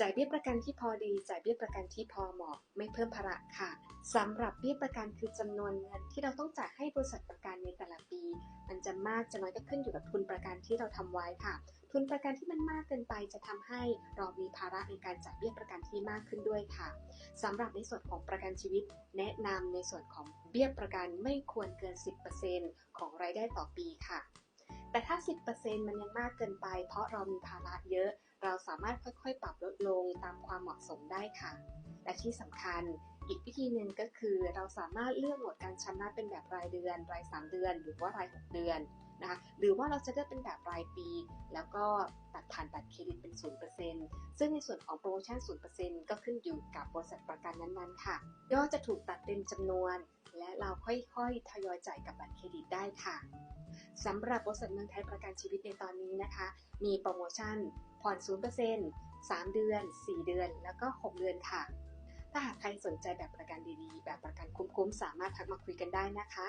จ่ายเบี้ยประกันที่พอดี จ่ายเบี้ยประกันที่พอเหมาะ ไม่เพิ่มภาระค่ะสำหรับเบี้ยประกันคือจำนวนเงินที่เราต้องจ่ายให้บริษัทประกันในแต่ละปี มันจะมากจะน้อยก็ขึ้นอยู่กับทุนประกันที่เราทำไว้ค่ะ ทุนประกันที่มันมากเกินไปจะทำให้เรามีภาระในการจ่ายเบี้ยประกันที่มากขึ้นด้วยค่ะสำหรับในส่วนของประกันชีวิต แนะนำในส่วนของเบี้ยประกันไม่ควรเกิน 10%ของรายได้ต่อปีค่ะ แต่ถ้า10%มันยังมากเกินไป เพราะเรามีภาระเยอะ เราสามารถค่อยๆ ปรับลดลงตามความเหมาะสมได้ค่ะ และที่สำคัญอีกวิธีหนึ่งก็คือเราสามารถเลือกโหมดการชำระเป็นแบบรายเดือน ราย 3 เดือน หรือว่าราย 6 เดือนนะคะหรือว่าเราจะเลือกเป็นแบบรายปี แล้วก็ตัดผ่านบัตรเครดิตเป็น 0%ซึ่งในส่วนของโปรโมชั่น 0%ก็ขึ้นอยู่กับบริษัทประกันนั้นๆ ค่ะยอดจะถูกตัดเต็มจำนวน และเราค่อยๆ ทยอยจ่ายกับบัตรเครดิตได้ค่ะ สำหรับบริษัทเมืองไทยประกันชีวิตในตอนนี้นะคะ มีโปรโมชั่น ผ่อน 0% 3 เดือน 4 เดือน แล้วก็ 6 เดือนค่ะ ถ้าหากใครสนใจแบบประกันดีๆ แบบประกันคุ้มๆ สามารถทักมาคุยกันได้นะคะ